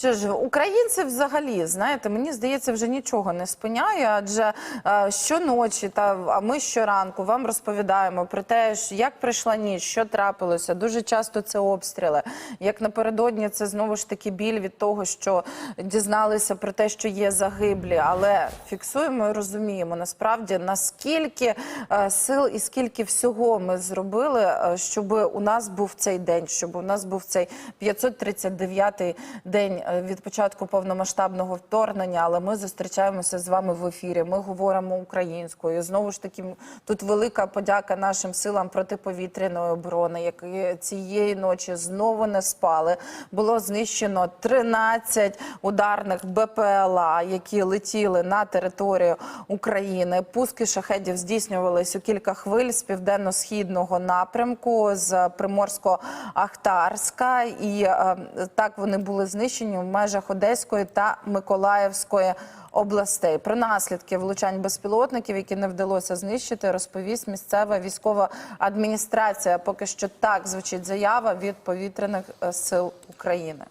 Що ж, українці взагалі, знаєте, мені здається, вже нічого не спиняє, адже е, щоночі та а ми щоранку вам розповідаємо про те, як прийшла ніч, що трапилося. Дуже часто це обстріли. Як напередодні, це знову ж таки біль від того, що дізналися про те, що є загиблі, але фіксуємо і розуміємо насправді наскільки е, сил і скільки всього ми зробили, е, щоб у нас був цей день, щоб у нас був цей 539-й день від початку повномасштабного вторгнення. Але ми зустрічаємося з вами в ефірі. Ми говоримо українською. Знову ж таки, тут велика подяка нашим силам протиповітряної оборони, які цієї ночі знову не спали. Було знищено 13 ударних БПЛА, які летіли на територію України. Пуски шахедів здійснювались у кілька хвиль з південно-східного напрямку з Приморсько-Ахтарська, і е, так вони були знищені в межах Одеської та Миколаївської областей. Про наслідки влучань безпілотників, які не вдалося знищити, розповість місцева військова адміністрація. Поки що так звучить заява від повітряних е, сил України.